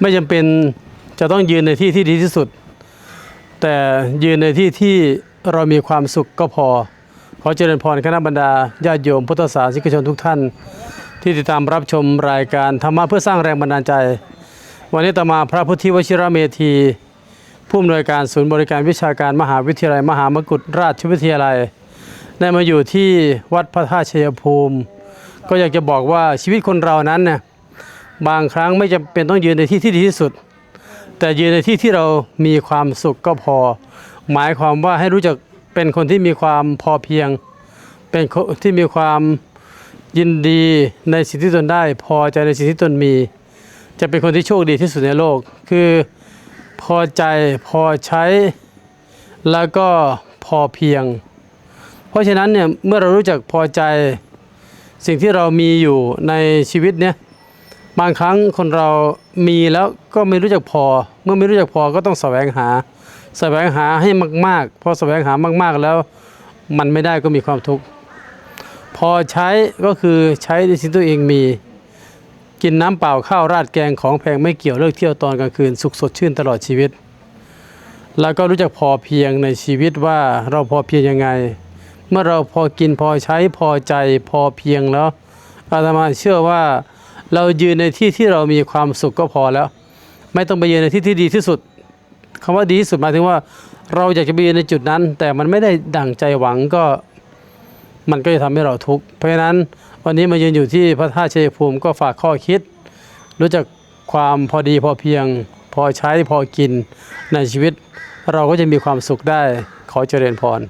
ไม่จำเป็นจะต้องยืนในที่ที่ดีที่สุด แต่ยืนในที่ที่เรามีความสุขก็พอ ขอเจริญพรคณะบรรดาญาติโยมพุทธศาสนิกชนทุกท่าน ที่ติดตามรับชมรายการธรรมะเพื่อสร้างแรงบันดาลใจ วันนี้ตมาพระพุทธิวชิระเมธีผู้อำนวยการศูนย์บริการวิชาการมหาวิทยาลัย มหามกุฏราชวิทยาลัยได้มาอยู่ที่วัดพระธาตุชัยภูมิ ก็อยากจะบอกว่าชีวิตคนเรานั้นเนี่ย บางครั้งไม่จำเป็นต้องยืนในที่ที่ดีที่สุด แต่ยืนในที่ที่เรามีความสุขก็พอ หมายความว่าให้รู้จักเป็นคนที่มีความพอเพียง เป็นคนที่มีความยินดีในสิ่งที่ตนได้ พอใจในสิ่งที่ตนมี จะเป็นคนที่โชคดีที่สุดในโลก คือพอใจพอใช้ แล้วก็พอเพียง เพราะฉะนั้นเนี่ยเมื่อเรารู้จักพอใจสิ่งที่เรามีอยู่ในชีวิตเนี่ย บางครั้งคนเรามีแล้วก็ไม่รู้จักพอ เมื่อไม่รู้จักพอก็ต้องแสวงหา แสวงหาให้มากๆพอแสวงหามากๆแล้วมันไม่ได้ก็มีความทุกข์พอใช้ก็คือใช้ในสิ่งที่ตัวเองมี กินน้ำเปล่าข้าวราดแกงของแพงไม่เกี่ยวเลิกเที่ยวตอนกลางคืนสุขสดชื่นตลอดชีวิต แล้วก็รู้จักพอเพียงในชีวิตว่าเราพอเพียงยังไง เมื่อเราพอกินพอใช้พอใจพอเพียงแล้วอาตมาเชื่อว่า เรายืนในที่ที่เรามีความสุขก็พอแล้ว ไม่ต้องไปยืนในที่ที่ดีที่สุดคำว่าดีที่สุดหมายถึงว่า เราอยากจะไปยืนในจุดนั้น แต่มันไม่ได้ดั่งใจหวังก็มันก็จะทำให้เราทุกข์เพราะฉะนั้นวันนี้มายืนอยู่ที่พระธาตุชัยภูมิก็ฝากข้อคิด รู้จักความพอดีพอเพียง พอใช้พอกินในชีวิต เราก็จะมีความสุขได้ขอเจริญพร